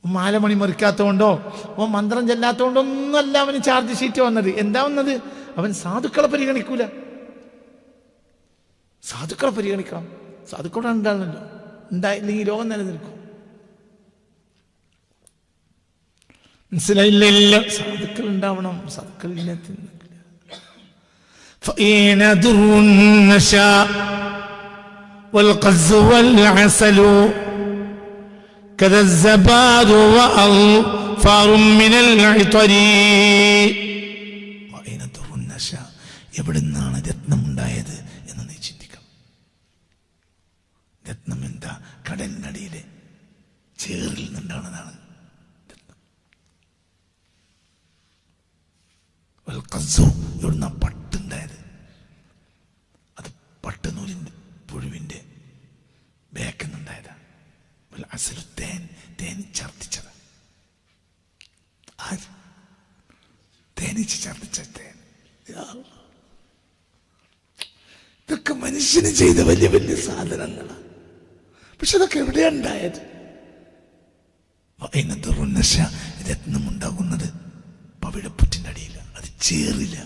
മാലമണി മറിക്കാത്തതുകൊണ്ടോ ഓ മന്ത്രം ചെല്ലാത്തതുകൊണ്ടോ ഒന്നല്ല അവന് ചാർജ് ഷീറ്റ് വന്നത് എന്താ വന്നത് അവൻ സാധുക്കളെ പരിഗണിക്കൂല സാധുക്കളെ പരിഗണിക്കണം സാധുക്കളെ ഉണ്ടാകണല്ലോ ഉണ്ടായില്ലെങ്കിൽ ലോകം നിലനിൽക്കും മനസ്സിലായില്ല ഇല്ല സാധുക്കൾ ഉണ്ടാവണം സാധുക്കൾ ഇല്ലാത്ത فإن ضر نشاء والقز والعسل كذا الزباد وأظفار من العطر وأين در النشا എവിടുന്നാണ് രത്നമുണ്ടായത് എന്ന് നീ ചിന്തിക്കണം രത്നം എന്താ കടലിനടിയിലെ ചേറിൽ നിന്നുണ്ടാകുന്നതാണ് രത്നം വൽഖസ്സു ഇവിടുന്ന പട്ടുണ്ടായത് ചെയ്ത വലിയ വലിയ സാധനങ്ങൾ പക്ഷെ ഇതൊക്കെ എവിടെയാ ഉണ്ടായത്? വൈനത്തുറുന്നശ രത്നമുണ്ടാകുന്നത് പവിഴപ്പുറ്റിന്റെ അടിയില്ല അത് ചേറില്ല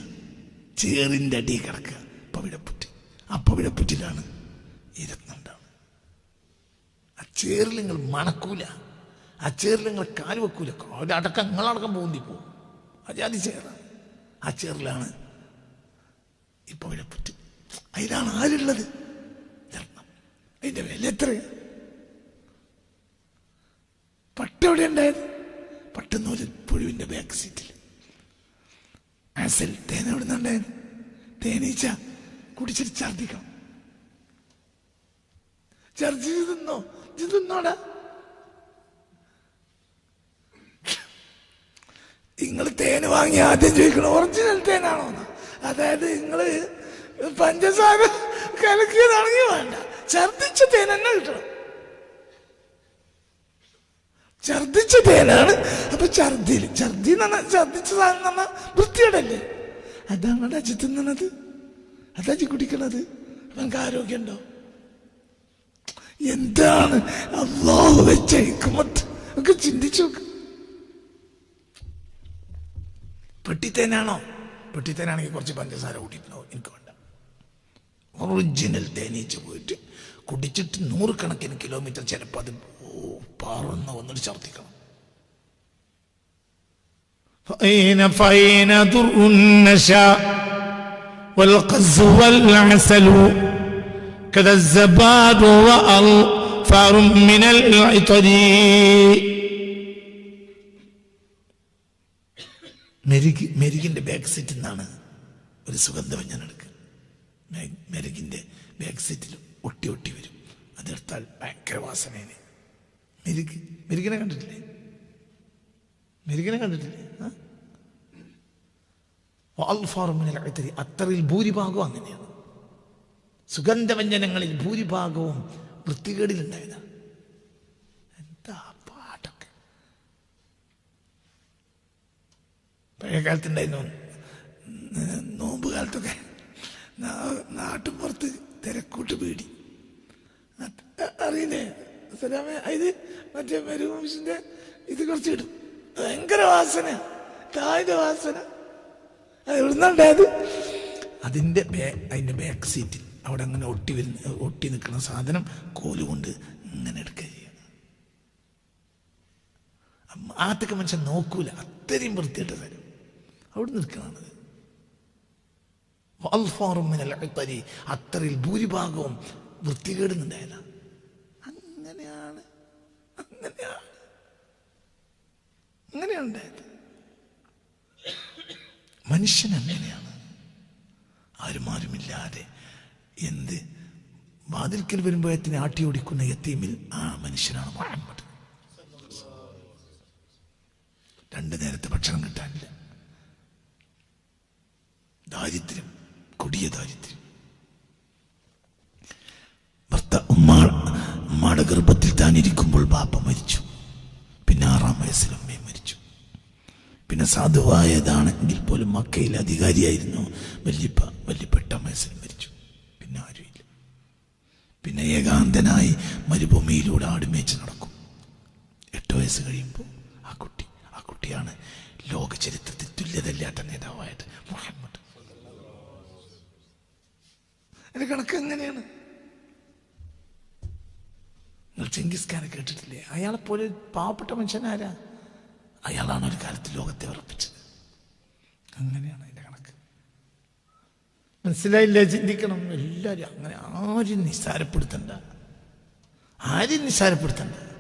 ചേറിന്റെ അടിയിൽ കിടക്കുക. പവിടപ്പുറ്റി ആ പവിഴപ്പുറ്റിലാണ് ഈ രത്നം ഉണ്ടാവുന്നത്. ആ ചേറിൽ നിങ്ങൾ മണക്കൂല. ആ ചേറിൽ നിങ്ങൾ കാൽ വെക്കൂല. അടക്കം നിങ്ങളടക്കം പോകുന്നി പോകും. അജാതി ചേറാണ് ആ ചേറിലാണ് ഈ പവിടപ്പുറ്റി അതിലാണ് ആരുള്ളത്? രത്നം അതിന്റെ വില എത്രയാ? പട്ട് എവിടെ ഉണ്ടായത്? പട്ടുനൂൽ പുഴുവിന്റെ ബാക്ക് സീറ്റിൽ ആസിൽ തേൻ എവിടെ നിന്നുണ്ടായത് തേനീച്ച കുടിച്ചിട്ട് ഛർദിക്കണം ഛർദിച്ച് തിന്നോ? ഇത് തിന്നോടാ. നിങ്ങൾ തേൻ വാങ്ങി ആദ്യം ചോദിക്കണം ഒറിജിനൽ തേനാണോന്ന് അതായത് നിങ്ങൾ പഞ്ചസാര കലക്കിയതാണെങ്കിൽ വേണ്ട. ഛർദിച്ച തേൻ തന്നെ കിട്ടണം. ഛർദിച്ച തേനാണ്. അപ്പൊ ഛർദിയിൽ ഛർദി എന്ന് പറഞ്ഞാൽ ഛർദിച്ച സാധനം എന്ന് പറഞ്ഞാൽ വൃത്തിയോടല്ലേ അതാണ് അജി തിന്നണത് അതജി കുടിക്കണത്. അവനക്ക് ആരോഗ്യമുണ്ടോ എന്താണ് അള്ളാഹു വെച്ച ഒക്കെ ചിന്തിച്ചു നോക്ക്. പെട്ടിത്തേനാണോ? പെട്ടിത്തേനാണെങ്കിൽ കുറച്ച് പഞ്ചസാര കൂട്ടിയിട്ടുണ്ടാവും. എനിക്ക് വേണ്ട. ഒറിജിനൽ തേനീച്ച പോയിട്ട് കുടിച്ചിട്ട് നൂറുകണക്കിന് കിലോമീറ്റർ ചിലപ്പോൾ അത് ഓ പറന്ന് വന്നിട്ട് ഛർദ്ദിക്കണം فأين فأين در النشا والقز والعسل كذا الزباد وأظفار من العطر മെരുകി മെരുകിന്റെ ബാക്ക് സീറ്റിൽ നിന്നാണ് ഒരു സുഗന്ധവ്യഞ്ജനം എടുക്കുക മെ- മെരുകിന്റെ ബാക്ക് സീറ്റിൽ ഒട്ടി ഒട്ടി വരും. അതെടുത്താൽ ഭയങ്കര വാസനേനെ മെരുക്ക് മെരുക്കിനെ കണ്ടിട്ടില്ലേ? മെരുക്കിനെ കണ്ടിട്ടില്ലേ. അത്തറിൽ ഭൂരിഭാഗവും അങ്ങനെയാണ്. സുഗന്ധവ്യഞ്ജനങ്ങളിൽ ഭൂരിഭാഗവും വൃത്തികേടിലുണ്ടായതാണ് എന്താ പാട്ടൊക്കെ? പഴയ കാലത്തുണ്ടായിരുന്നു നോമ്പ് കാലത്തൊക്കെ നാ- നാട്ടുപുറത്ത് തിരക്കൂട്ട് പേടി. അറിയില്ലേ? സലാമേ ഇത് മറ്റേ മരുഭൂമിന്റെ ഇത് കുറച്ച് ഇടും ഭയങ്കര വാസന തായുടെ വാസന. അത് എവിടുന്നുണ്ടായത് അതിന്റെ ബേ- അതിന്റെ ബാക്ക് സീറ്റിൽ അവിടെ അങ്ങനെ ഒട്ടി വരുന്ന ഒട്ടി നിൽക്കുന്ന സാധനം കോലുകൊണ്ട് ഇങ്ങനെ എടുക്കുക ചെയ്യുക. ആത്തൊക്കെ മനുഷ്യൻ നോക്കൂല. അത്രയും വൃത്തിയിട്ട് തരും. അവിടെ നിൽക്കണത് അത്രയിൽ ഭൂരിഭാഗവും വൃത്തികേടുന്നുണ്ടായില്ല അങ്ങനെയാണ് അങ്ങനെയാണ് അങ്ങനെയാണ് മനുഷ്യൻ അങ്ങനെയാണ്. ആരുമാരുമില്ലാതെ എന്ത് വാതിൽക്കൽ വരുമ്പോഴത്തിന് ആട്ടി ഓടിക്കുന്ന യത്തീമിൽ ആ മനുഷ്യനാണ് മുഹമ്മദ്. രണ്ടു നേരത്തെ ഭക്ഷണം കിട്ടാനില്ല. ദാരിദ്ര്യം. കൊടിയ ദാരിദ്ര്യം. ഭർത്ത ഉമ്മ ഉമ്മയുടെ ഗർഭത്തിൽ താൻ ഇരിക്കുമ്പോൾ ബാപ്പ മരിച്ചു. പിന്നെ ആറാം വയസ്സിൽ അമ്മയും മരിച്ചു. പിന്നെ സാധുവായതാണെങ്കിൽ പോലും മക്കയിൽ അധികാരിയായിരുന്നു വല്യപ്പ. വല്യപ്പ എട്ടാം വയസ്സിൽ മരിച്ചു. പിന്നെ ആരുമില്ല. പിന്നെ ഏകാന്തനായി മരുഭൂമിയിലൂടെ ആടുമേച്ച് നടക്കും. എട്ട് വയസ്സ് കഴിയുമ്പോൾ ആ കുട്ടി ആ കുട്ടിയാണ് ലോക ചരിത്രത്തിൽ തുല്യതല്ലാത്ത നേതാവായത് മുഹമ്മദ്. അതിന്റെ കണക്ക് എങ്ങനെയാണ്? നിങ്ങൾ ചെങ്കിസ് ഖാനെ കേട്ടിട്ടില്ലേ? അയാളെ പോലെ ഒരു പാവപ്പെട്ട മനുഷ്യനാരാ അയാളാണ് ഒരു കാലത്ത് ലോകത്തെ ഉറപ്പിച്ചത്. അങ്ങനെയാണ് അതിന്റെ കണക്ക്. മനസ്സിലായില്ലേ? ചിന്തിക്കണം. എല്ലാവരും അങ്ങനെ ആരും നിസ്സാരപ്പെടുത്തണ്ട. ആരും നിസ്സാരപ്പെടുത്തണ്ട.